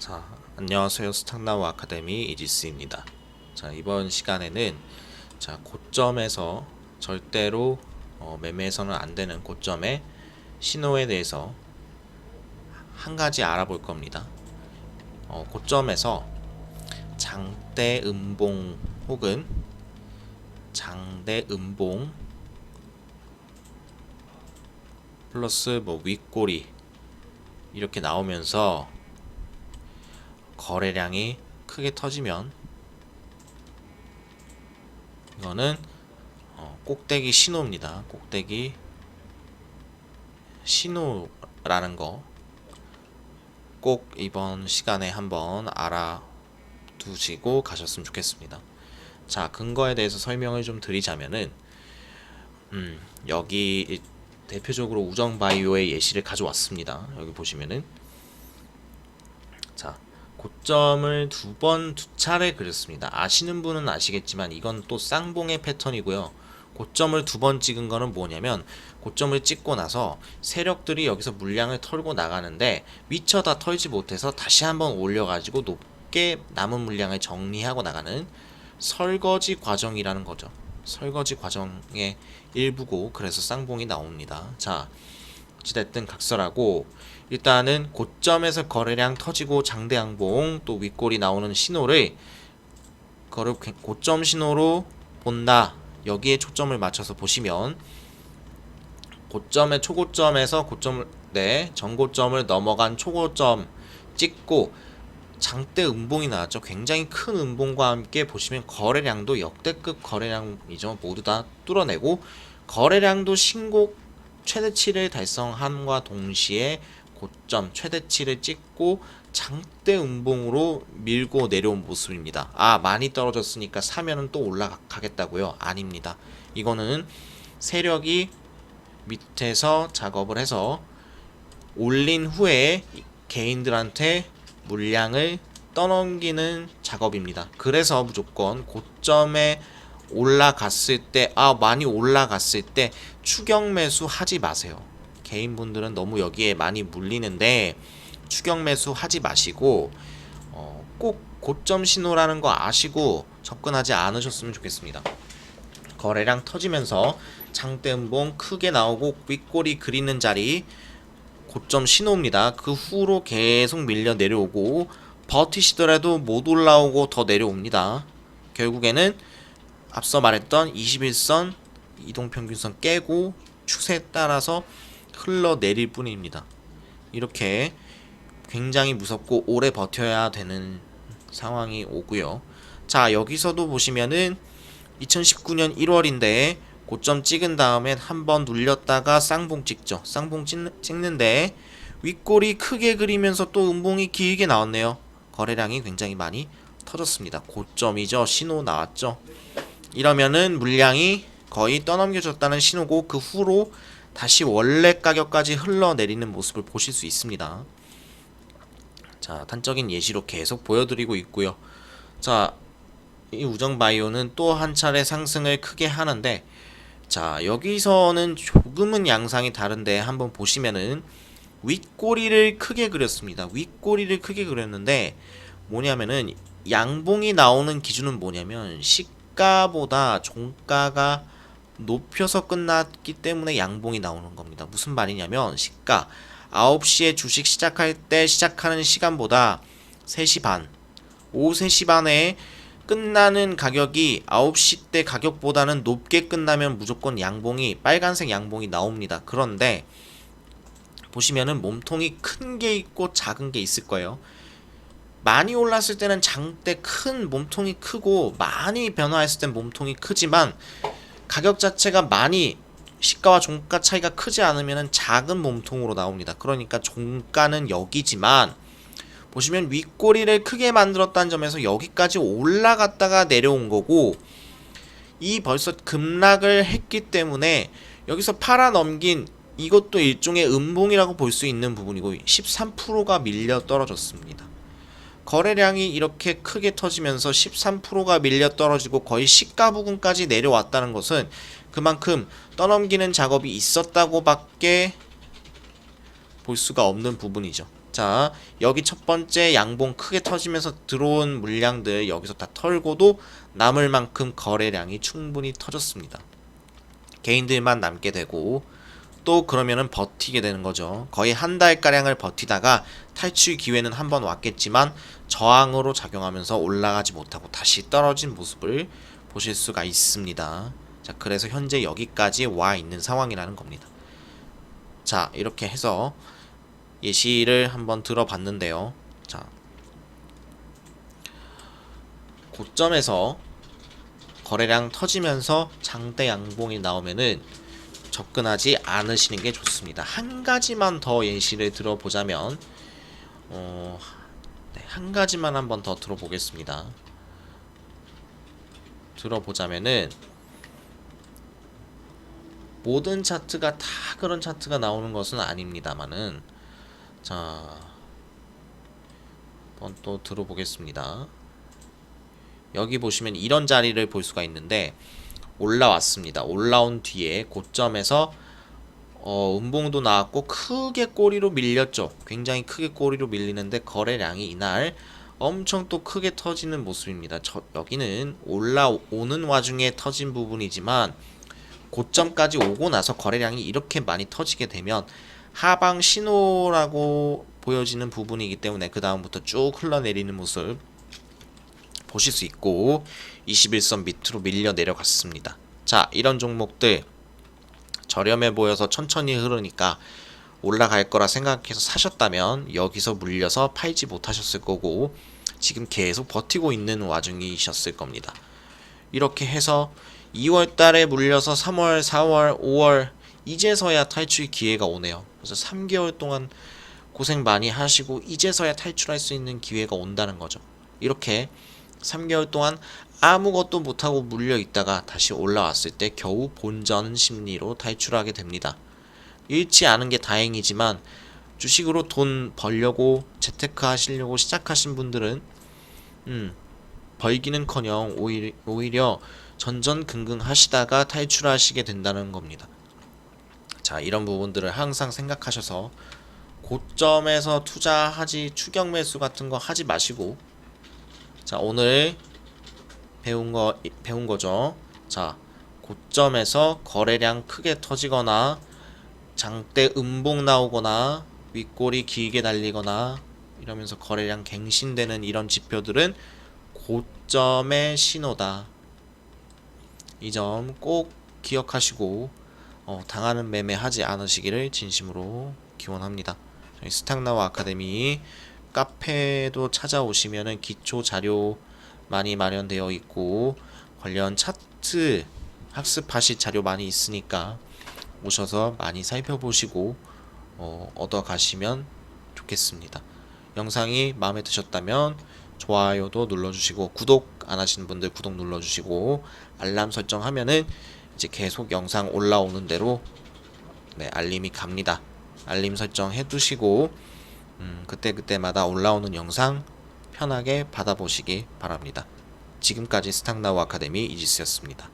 자, 안녕하세요. 스탁나우 아카데미 이지스입니다. 자, 이번 시간에는 자, 고점에서 절대로 어, 매매해서는 안 되는 고점의 신호에 대해서 한 가지 알아볼 겁니다. 어, 고점에서 장대 음봉 혹은 장대 음봉 플러스 뭐 윗꼬리 이렇게 나오면서 거래량이 크게 터지면 이거는 어, 꼭대기 신호입니다. 꼭대기 신호라는 거 꼭 이번 시간에 한번 알아두시고 가셨으면 좋겠습니다. 자, 근거에 대해서 설명을 좀 드리자면은 음, 여기 대표적으로 우정바이오의 예시를 가져왔습니다. 여기 보시면은 자, 고점을 두 번 두 차례 그렸습니다. 아시는 분은 아시겠지만 이건 또 쌍봉의 패턴이고요. 고점을 두 번 찍은 거는 뭐냐면 고점을 찍고 나서 세력들이 여기서 물량을 털고 나가는데 미처 다 털지 못해서 다시 한번 올려가지고 높게 남은 물량을 정리하고 나가는 설거지 과정이라는 거죠. 설거지 과정의 일부고 그래서 쌍봉이 나옵니다. 자, 어찌됐든 각설하고 일단은 고점에서 거래량 터지고 장대 양봉 또 윗골이 나오는 신호를 거래 고점 신호로 본다. 여기에 초점을 맞춰서 보시면 고점의 초고점에서 고점을 네 전고점을 넘어간 초고점 찍고 장대 음봉이 나왔죠. 굉장히 큰 음봉과 함께 보시면 거래량도 역대급 거래량이죠. 모두 다 뚫어내고 거래량도 신고 최대치를 달성함과 동시에 고점 최대치를 찍고 장대 음봉으로 밀고 내려온 모습입니다. 아 많이 떨어졌으니까 사면은 또 올라가겠다고요? 아닙니다. 이거는 세력이 밑에서 작업을 해서 올린 후에 개인들한테 물량을 떠넘기는 작업입니다. 그래서 무조건 고점에 올라갔을 때, 아, 많이 올라갔을 때 추격 매수 하지 마세요. 개인분들은 너무 여기에 많이 물리는데 추격 매수 하지 마시고, 어, 꼭 고점 신호라는 거 아시고 접근하지 않으셨으면 좋겠습니다. 거래량 터지면서 장대음봉 크게 나오고 윗골이 그리는 자리 고점 신호입니다. 그 후로 계속 밀려 내려오고 버티시더라도 못 올라오고 더 내려옵니다. 결국에는 앞서 말했던 21선 이동평균선 깨고 추세에 따라서 흘러내릴 뿐입니다. 이렇게 굉장히 무섭고 오래 버텨야 되는 상황이 오고요. 자 여기서도 보시면은 2019년 1월인데 고점 찍은 다음에 한번 눌렸다가 쌍봉 찍죠. 쌍봉 찍, 는데 윗골이 크게 그리면서 또 음봉이 길게 나왔네요. 거래량이 굉장히 많이 터졌습니다. 고점이죠. 신호 나왔죠. 이러면은 물량이 거의 떠넘겨졌다는 신호고 그 후로 다시 원래 가격까지 흘러내리는 모습을 보실 수 있습니다. 자, 단적인 예시로 계속 보여드리고 있고요. 자, 이 우정바이오는 또 한 차례 상승을 크게 하는데 자 여기서는 조금은 양상이 다른데 한번 보시면은 윗꼬리를 크게 그렸습니다 윗꼬리를 크게 그렸는데 뭐냐면은 양봉이 나오는 기준은 뭐냐면 시가보다 종가가 높여서 끝났기 때문에 양봉이 나오는 겁니다 무슨 말이냐면 시가 9시에 주식 시작할 때 시작하는 시간보다 3시 반 오후 3시 반에 끝나는 가격이 9시 때 가격보다는 높게 끝나면 무조건 양봉이 빨간색 양봉이 나옵니다. 그런데 보시면은 몸통이 큰 게 있고 작은 게 있을 거예요. 많이 올랐을 때는 장대 큰 몸통이 크고 많이 변화했을 땐 몸통이 크지만 가격 자체가 많이 시가와 종가 차이가 크지 않으면 작은 몸통으로 나옵니다. 그러니까 종가는 여기지만 보시면 윗꼬리를 크게 만들었다는 점에서 여기까지 올라갔다가 내려온 거고 이 벌써 급락을 했기 때문에 여기서 팔아 넘긴 이것도 일종의 음봉이라고 볼 수 있는 부분이고 13%가 밀려 떨어졌습니다. 거래량이 이렇게 크게 터지면서 13%가 밀려 떨어지고 거의 시가 부근까지 내려왔다는 것은 그만큼 떠넘기는 작업이 있었다고밖에 볼 수가 없는 부분이죠. 자 자, 여기 첫 번째 양봉 크게 터지면서 들어온 물량들 여기서 다 털고도 남을 만큼 거래량이 충분히 터졌습니다. 개인들만 남게 되고 또 그러면은 버티게 되는 거죠. 거의 한 달가량을 버티다가 탈출 기회는 한 번 왔겠지만 저항으로 작용하면서 올라가지 못하고 다시 떨어진 모습을 보실 수가 있습니다. 자, 그래서 현재 여기까지 와 있는 상황이라는 겁니다. 자, 이렇게 해서 예시를 한번 들어봤는데요. 자, 고점에서 거래량 터지면서 장대 양봉이 나오면은 접근하지 않으시는 게 좋습니다. 한 가지만 더 예시를 들어보자면, 어, 네, 한 가지만 한번 더 들어보겠습니다. 들어보자면은, 모든 차트가 다 그런 차트가 나오는 것은 아닙니다만은, 자, 한번 또 들어보겠습니다. 여기 보시면 이런 자리를 볼 수가 있는데 올라왔습니다. 올라온 뒤에 고점에서 어, 음봉도 나왔고 크게 꼬리로 밀렸죠. 굉장히 크게 꼬리로 밀리는데 거래량이 이날 엄청 또 크게 터지는 모습입니다. 저, 여기는 올라오는 와중에 터진 부분이지만 고점까지 오고 나서 거래량이 이렇게 많이 터지게 되면 하방 신호라고 보여지는 부분이기 때문에 그 다음부터 쭉 흘러내리는 모습 보실 수 있고 21선 밑으로 밀려 내려갔습니다. 자, 이런 종목들 저렴해 보여서 천천히 흐르니까 올라갈 거라 생각해서 사셨다면 여기서 물려서 팔지 못하셨을 거고 지금 계속 버티고 있는 와중이셨을 겁니다. 이렇게 해서 2월 달에 물려서 3월, 4월, 5월 이제서야 탈출 기회가 오네요. 그래서 3개월 동안 고생 많이 하시고 이제서야 탈출할 수 있는 기회가 온다는 거죠. 이렇게 3개월 동안 아무것도 못하고 물려 있다가 다시 올라왔을 때 겨우 본전 심리로 탈출하게 됩니다. 잃지 않은 게 다행이지만 주식으로 돈 벌려고 재테크 하시려고 시작하신 분들은 음, 벌기는커녕 오히려, 오히려 전전긍긍 하시다가 탈출하시게 된다는 겁니다. 자, 이런 부분들을 항상 생각하셔서 고점에서 투자하지 추격 매수 같은 거 하지 마시고 자, 오늘 배운 거 배운 거죠. 자, 고점에서 거래량 크게 터지거나 장대 음봉 나오거나 윗골이 길게 달리거나 이러면서 거래량 갱신되는 이런 지표들은 고점의 신호다. 이 점 꼭 기억하시고 어, 당하는 매매 하지 않으시기를 진심으로 기원합니다. 저희 스탁나와 아카데미 카페도 찾아오시면은 기초 자료 많이 마련되어 있고 관련 차트 학습하실 자료 많이 있으니까 오셔서 많이 살펴보시고 어, 얻어 가시면 좋겠습니다. 영상이 마음에 드셨다면 좋아요도 눌러주시고 구독 안 하시는 분들 구독 눌러주시고 알람 설정하면은 이제 계속 영상 올라오는 대로 네, 알림이 갑니다. 알림 설정 해두시고 음, 그때그때마다 올라오는 영상 편하게 받아보시기 바랍니다. 지금까지 스탁나우 아카데미 이지스였습니다.